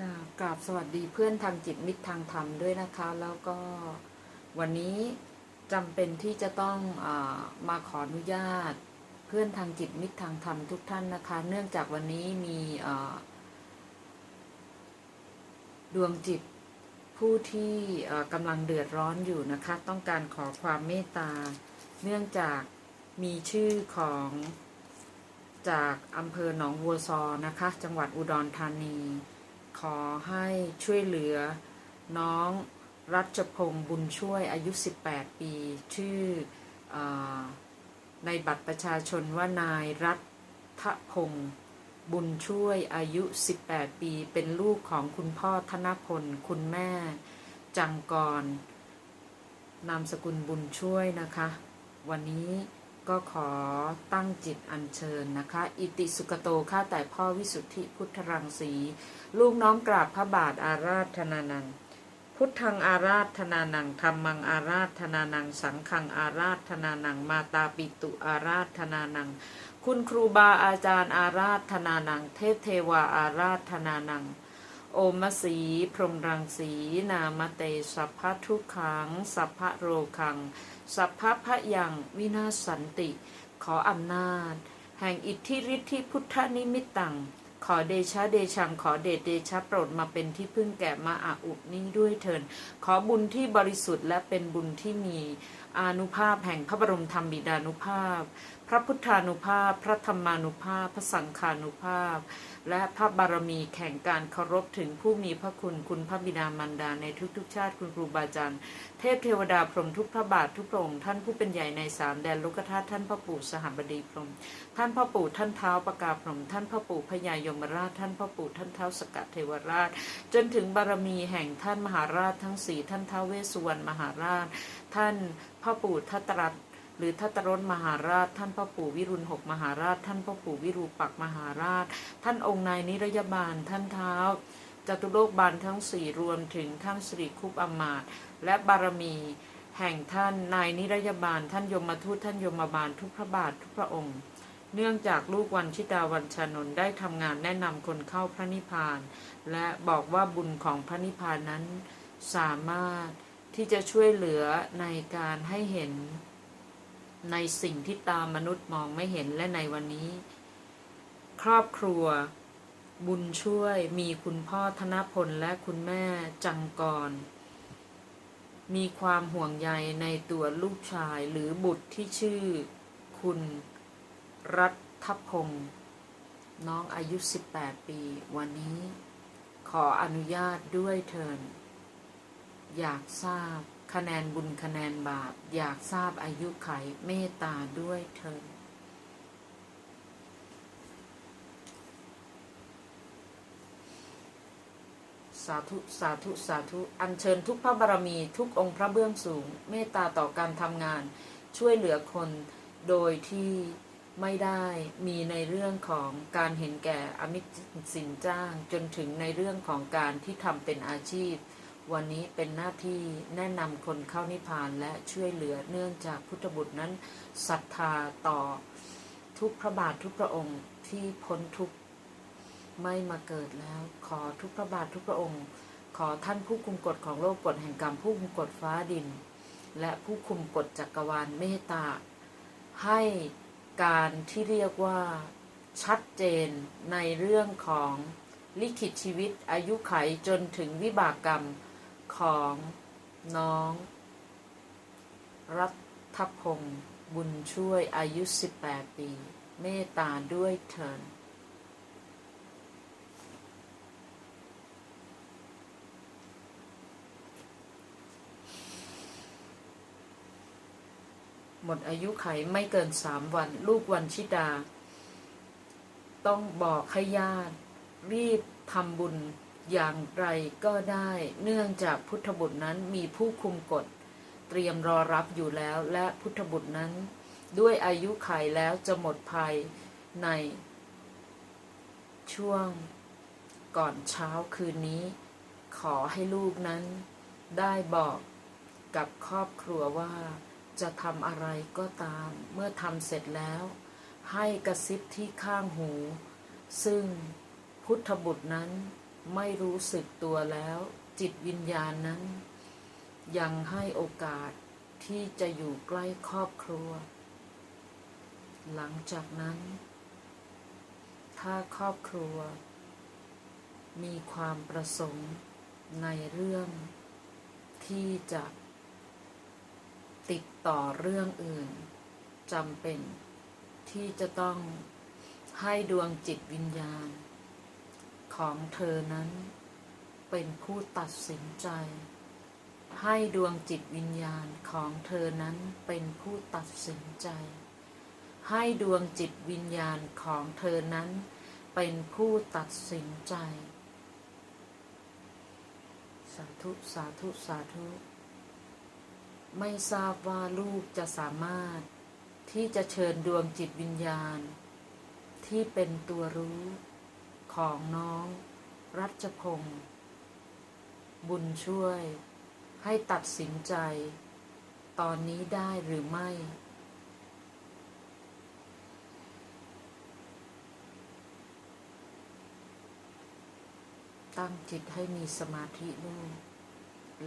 ค่ะกราบสวัสดีเพื่อนทางจิตมิตรทางธรรมด้วยนะคะ แล้วก็วันนี้จำเป็นที่จะต้องอมาขออนุญาต เพื่อนทางจิตมิตรทางธรรมทุกท่านนะคะ เนื่องจากวันนี้มีดวงจิตผู้ที่กำลังเดือดร้อนอยู่นะคะ ต้องการขอความเมตตา เนื่องจากมีชื่อของจากอำเภอหนองวัวซอนะคะ จังหวัดอุดรธานี ขอให้ช่วยเหลือ น้องรัชพงศ์บุญช่วยอายุ 18 ปี ชื่ออในบัตรประชาชนว่านายรัฐพงศ์บุญช่วยอายุ 18 ปี เป็นลูกของคุณพ่อธนพล คุณแม่ จังกร นามสกุลบุญช่วยนะคะ วันนี้ ก็ขอตั้งจิตอัญเชิญนะคะ อิติสุกโตข้าแต่พ่อวิสุทธิพุทธรังสี ลูกน้อมกราบพระบาทอาราธนานัง พุทธังอาราธนานังธรรมังอาราธนานัง สังฆังอาราธนานัง มาตาปิตุอาราธนานัง คุณครูบาอาจารย์อาราธนานัง เทพเทวาอาราธนานัง โอมสีพรหมรังสี นามเตสัพพะทุขัง สัพพะโรคัง สัพพะพะยังวินาศสันติ ขออำนาจ แห่งอิทธิฤทธิพุทธนิมิตตัง ขอเดชะเดชังขอเดชเดชะโปรดมาเป็นที่พึ่งแก่มาอาอุนี้ด้วยเถินขอบุญที่บริสุทธิ์และเป็นบุญที่มี อนุภาพแห่งพระบรมธรรมบิดานุภาพ พระพุทธานุภาพ พระธรรมานุภาพ พระสังฆานุภาพ และพระบารมีแข่งการเคารพถึงผู้มีพระคุณคุณพระบิดามารดาในทุกๆ ชาติคุณครูบาอาจารย์ เทพเทวดาพรหมทุกพระบาททุกพระองค์ท่านผู้เป็นใหญ่ในสามแดนโลกธาตุท่านพ่อปู่สหบดีพรหมท่านพ่อปู่ท่านเท้าประกาพรหมท่านพ่อปู่พญายมราช ท่านพ่อปู่ท่านเท้าสกัดเทวราช จนถึงบารมีแห่งท่านมหาราชทั้งสี่ท่านเท้าเวสสุวรรณมหาราช ท่านพ่อปู่ทัตตรัตหรือทัตตรสมหาราช ท่านพ่อปู่วิรุณหกมหาราช ท่านพ่อปู่วิรูปักมหาราช ท่านองค์นายนิรยบาล ท่านเท้าจตุโลกบาลทั้งสี่รวมถึงท่านสิริคุปอมาตและบารมี แห่งท่านนายนิรยบาล ท่านยมทูตท่านยมบาลทุกพระบาททุกพระองค์ เนื่องจากลูกวันชิดาวันชานนได้ทำงานแนะนำคนเข้าพระนิพพาน และบอกว่าบุญของพระนิพพานนั้นสามารถ ที่จะช่วยเหลือในการให้เห็นในสิ่งที่ตามมนุษย์มองไม่เห็นและในวันนี้ ครอบครัว บุญช่วยมีคุณพ่อธนพลและคุณแม่จังกร มีความห่วงใยในตัวลูกชายหรือบุตรที่ชื่อ คุณรัฐพงศ์น้องอายุ 18 ปี วันนี้ ขออนุญาตด้วยเถิน อยากทราบ คะแนนบุญคะแนนบาป อยากทราบอายุไขเมตตาด้วยเถินสาธุ สาธุ สาธุ อัญเชิญทุกพระบารมีทุกองค์พระเบื้องสูง เมตตาต่อการทำงาน ช่วยเหลือคน โดยที่ไม่ได้มีในเรื่องของการเห็นแก่อมิตรสินจ้าง จนถึงในเรื่องของการที่ทำเป็นอาชีพ วันนี้เป็นหน้าที่แนะนำคนเข้านิพพานและช่วยเหลือเนื่องจากพุทธบุตรนั้นศรัทธาต่อทุกพระบาททุกพระองค์ที่พ้นทุกข์ไม่มาเกิดแล้ว ขอทุกพระบาททุกพระองค์ ขอท่านผู้คุมกฎของโลกกฎแห่งกรรมผู้คุมกฎฟ้าดิน และผู้คุมกฎจักรวาลเมตตา ให้การที่เรียกว่าชัดเจนในเรื่องของลิขิตชีวิตอายุไขจนถึงวิบากกรรม ของน้อง รัฐพงศ์บุญช่วยอายุ 18 ปี เมตตาด้วยเถินหมดอายุไขไม่เกินสามวัน ลูกวันชิดา ต้องบอกให้ญาติ รีบทำบุญ อย่างไรก็ได้เนื่องจากพุทธบุตรนั้นมีผู้คุมกฎ เตรียมรอรับอยู่แล้วและพุทธบุตรนั้น ด้วยอายุไขแล้วจะหมดภัยใน ช่วงก่อนเช้าคืนนี้ ขอให้ลูกนั้น ได้บอกกับครอบครัวว่า จะทำอะไรก็ตาม เมื่อทำเสร็จแล้ว ให้กระซิบที่ข้างหู ซึ่งพุทธบุตรนั้น ไม่รู้สึกตัวแล้ว จิตวิญญาณนั้น ยังให้โอกาสที่จะอยู่ใกล้ครอบครัว หลังจากนั้น ถ้าครอบครัว มีความประสงค์ในเรื่องที่จะ ติดต่อเรื่องอื่นจำเป็นที่จะต้องให้ดวงจิตวิญญาณ ของเธอนั้น เป็นผู้ตัดสินใจ ให้ดวงจิตวิญญาณของเธอนั้นเป็นผู้ตัดสินใจ ให้ดวงจิตวิญญาณของเธอนั้น เป็นผู้ตัดสินใจ สาธุสาธุสาธุไม่ทราบว่าลูกจะสามารถที่จะเชิญดวงจิตวิญญาณ ที่เป็นตัวรู้ ของน้อง รัชพงศ์บุญช่วย ให้ตัดสินใจ ตอนนี้ได้หรือไม่ ตั้งจิตให้มีสมาธิลูก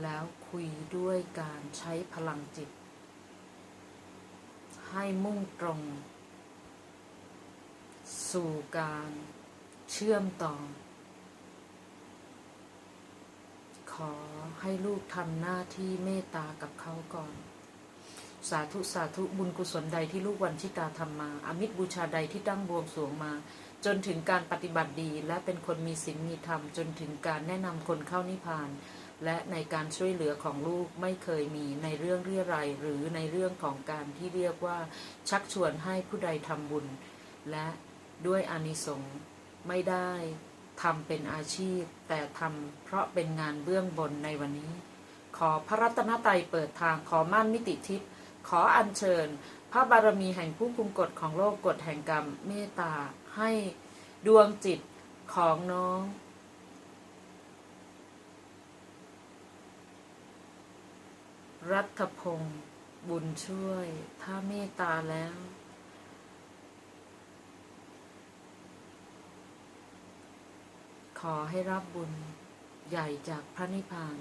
แล้วคุยด้วยการใช้พลังจิต ให้มุ่งตรง สู่การ ชื่อมต่อ ขอให้ลูกทำหน้าที่เมตตากับเขาก่อน สาธุสาธุบุญกุศลใดที่ลูกวันชิตาทำมาอามิตรบูชาใดที่ตั้งบวงสวงมา จนถึงการปฏิบัติดี และเป็นคนมีศีลมีธรรม จนถึงการแนะนำคนเข้านิพพาน และในการช่วยเหลือของลูกไม่เคยมีในเรื่องเรียรัยหรือในเรื่องของการที่เรียกว่า ชักชวนให้ผู้ใดทำบุญ และด้วยอานิสงส์ ไม่ได้ทำเป็นอาชีพ แต่ทำเพราะเป็นงานเบื้องบนในวันนี้ ขอพระรัตนตรัยเปิดทางขอม่านมิติทิพย์ขออัญเชิญ พระบารมีแห่งผู้คุมกฎของโลกกฎแห่งกรรมเมตตาให้ดวงจิตของน้องรัฐพงศ์บุญช่วย ถ้าเมตตาแล้ว ขอให้รับบุญใหญ่จากพระนิพพาน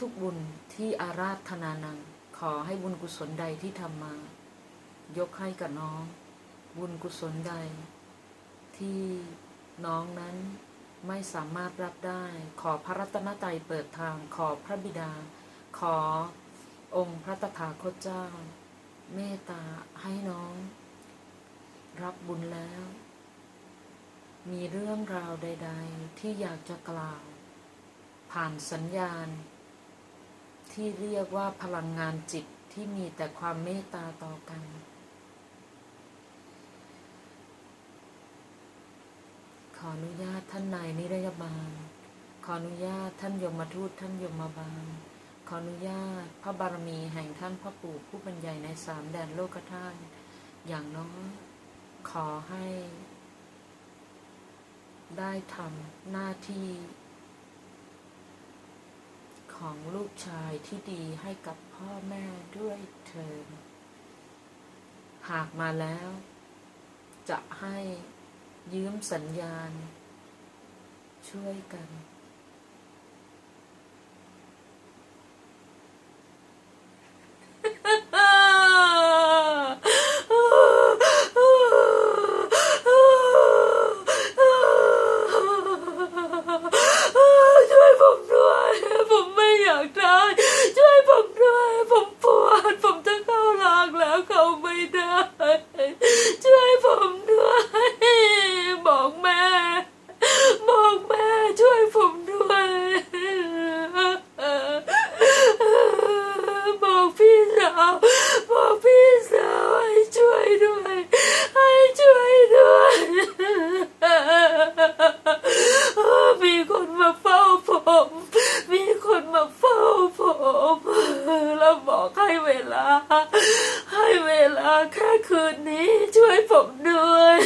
ทุกๆบุญที่อาราธนานัง ขอให้บุญกุศลใดที่ทำมา ยกให้กับน้อง บุญกุศลใด ที่น้องนั้นไม่สามารถรับได้ ขอพระรัตนตรัยเปิดทาง ขอพระบิดา ขอองค์พระตถาคตเจ้า เมตตาให้น้อง รับบุญแล้ว มีเรื่องราวใด ๆ ที่อยากจะกล่าว ผ่านสัญญาณ ที่เรียกว่าพลังงานจิตที่มีแต่ความเมตตาต่อกัน ขออนุญาตท่านนายนิรยาบาล ขออนุญาตท่านยมทูตท่านยมบาล ขออนุญาตพระบารมีแห่งท่านพ่อปู่ผู้บรรยายในสามแดนโลกธาตุอย่างน้อยขอให้ ได้ทำหน้าที่ ของลูกชายที่ดีให้กับพ่อแม่ด้วยเถิดหากมาแล้ว จะให้ยืมสัญญาณ ช่วยกัน ช่วยผมด้วย ผมไม่อยากตายช่วยผมด้วย ผมปวด ผมจะเข้าลางแล้วเข้าไม่ได้ ช่วยผมด้วย บอกแม่ บอกแม่ ช่วยผมด้วย บอกพี่สาว บอกพี่สาวให้ช่วยด้วย ให้ช่วยด้วย มีคนมาเฝ้าผม มีคนมาเฝ้าผม แล้วบอกให้เวลา ให้เวลาแค่คืนนี้ ช่วยผมด้วย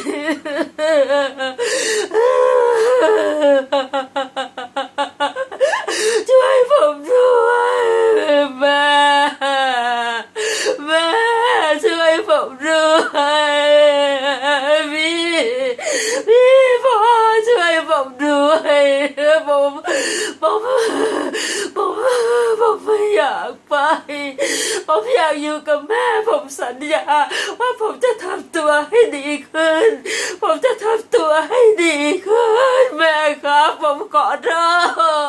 ช่วยผมด้วยแม่แม่ช่วยผมด้วยพี่พี่พ่อช่วยผมด้วยผมผมผมผมไม่อยากไปผมอยากอยู่กับแม่ผมสัญญาว่าผมจะทำตัวให้ดีขึ้น ผมจะทำตัวให้ดีขึ้น แม่ครับ ผมขอโท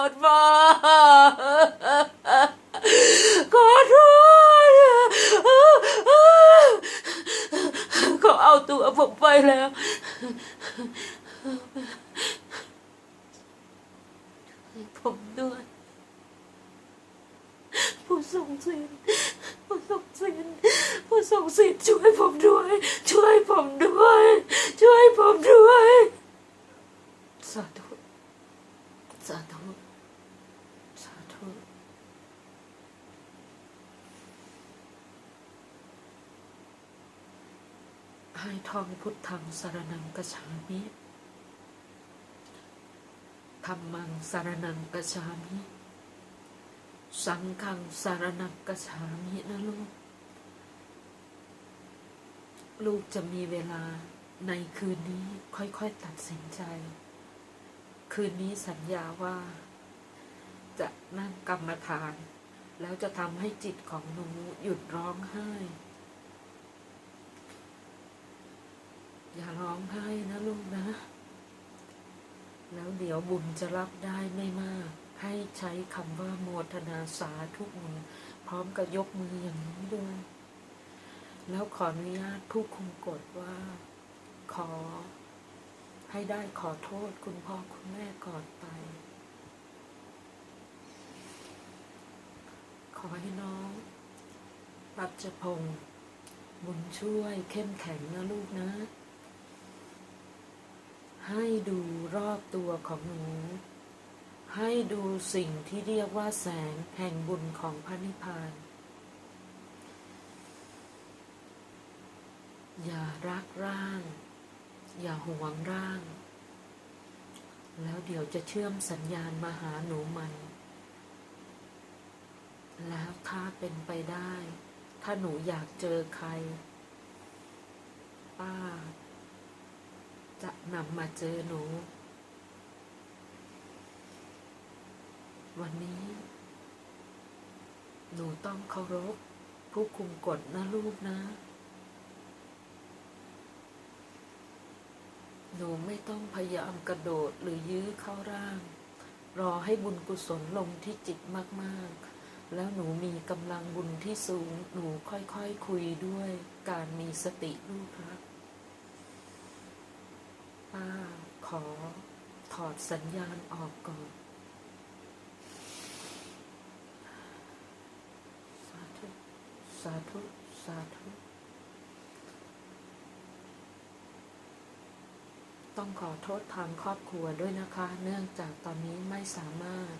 ษพ่อขอโทษเขาเอาตัวผมไปแล้ว ผมด้วย ผู้ทรงศีลผู้ทรงศีล ผู้ทรงศีลช่วยผมด้วย ช่วยผมด้วย ช่วยผมด้วยสาธุสาธุสาธุให้ทองพุทธังสารนังกระชามิธรรมังสารนังกระชามิ สังฆังสารนังกระชามินะลูก ลูกจะมีเวลาในคืนนี้ค่อยๆตัดสินใจ คืนนี้สัญญาว่า จะนั่งกรรมฐาน แล้วจะทำให้จิตของหนูหยุดร้องไห้ อย่าร้องไห้นะลูกนะ แล้วเดี๋ยวบุญจะรับได้ไม่มาก ให้ใช้คำว่าโมทนาสาทุกมือพร้อมกับยกมืออย่างนี้ด้วย แล้วขออนุญาตผู้คุมกฎว่า ขอ ให้ได้ขอโทษคุณพ่อคุณแม่ก่อนไป ขอให้น้องรัชพงศ์บุญช่วยเข้มแข็งนะลูกนะ ให้ดูรอบตัวของหนู ให้ดูสิ่งที่เรียกว่าแสงแห่งบุญของพระนิพพาน อย่ารักร่าง อย่าหวงร่าง แล้วเดี๋ยวจะเชื่อมสัญญาณมาหาหนูใหม่ แล้วถ้าเป็นไปได้ ถ้าหนูอยากเจอใคร ป้า จะนำมาเจอหนู วันนี้ หนูต้องเคารพผู้คุมกฎนะลูกนะ หนูไม่ต้องพยายามกระโดดหรือยื้อเข้าร่าง รอให้บุญกุศลลงที่จิตมากๆ แล้วหนูมีกำลังบุญที่สูง หนูค่อยๆคคุยด้วยการมีสติลูกครับป้าขอถอดสัญญาณออกก่อนสาธุ สาธุ สาธุ ต้องขอโทษทางครอบครัวด้วยนะคะ เนื่องจากตอนนี้ไม่สามารถ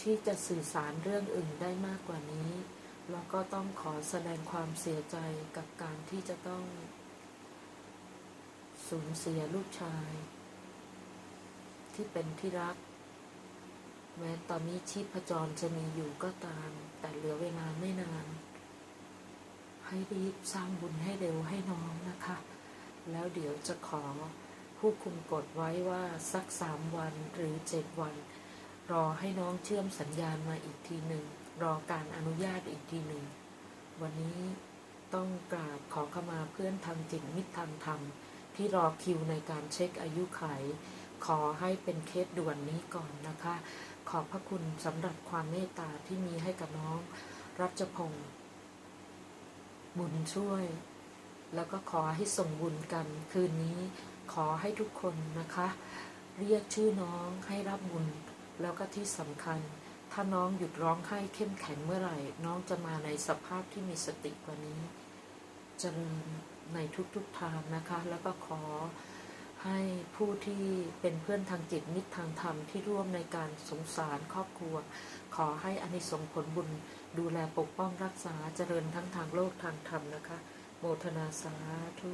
ที่จะสื่อสารเรื่องอื่นได้มากกว่านี้ แล้วก็ต้องขอแสดงความเสียใจกับการที่จะต้อง สูญเสียลูกชาย ที่เป็นที่รัก แม้ตอนนี้ชีพจรจะมีอยู่ก็ตาม แต่เหลือเวลาไม่นาน ให้รีบสร้างบุญให้เร็วให้น้องนะคะ แล้วเดี๋ยวจะขอผู้คุมกฎไว้ว่าสักสามวันหรือเจ็ดวัน รอให้น้องเชื่อมสัญญาณมาอีกทีหนึ่ง รอการอนุญาตอีกทีหนึ่ง วันนี้ต้องกราบขอขมาเพื่อนทางจิตมิตรทางธรรม ที่รอคิวในการเช็คอายุไข ขอให้เป็นเคสด่วนนี้ก่อนนะคะ ขอบพระคุณสำหรับความเมตตาที่มีให้กับน้อง รัชพงศ์บุญช่วย แล้วก็ขอให้ส่งบุญกันคืนนี้ขอให้ทุกคนนะคะ เรียกชื่อน้องให้รับบุญ แล้วก็ที่สำคัญ ถ้าน้องหยุดร้องไห้เข้มแข็งเมื่อไหร่ น้องจะมาในสภาพที่มีสติกว่านี้เจริญในทุกๆทางนะคะ แล้วก็ขอให้ผู้ที่เป็นเพื่อนทางจิตมิตรทางธรรมที่ร่วมในการสงสารครอบครัว ขอให้อานิสงส์ผลบุญดูแลปกป้องรักษาเจริญทั้งทางโลกทางธรรมนะคะ โมทนาสาธุ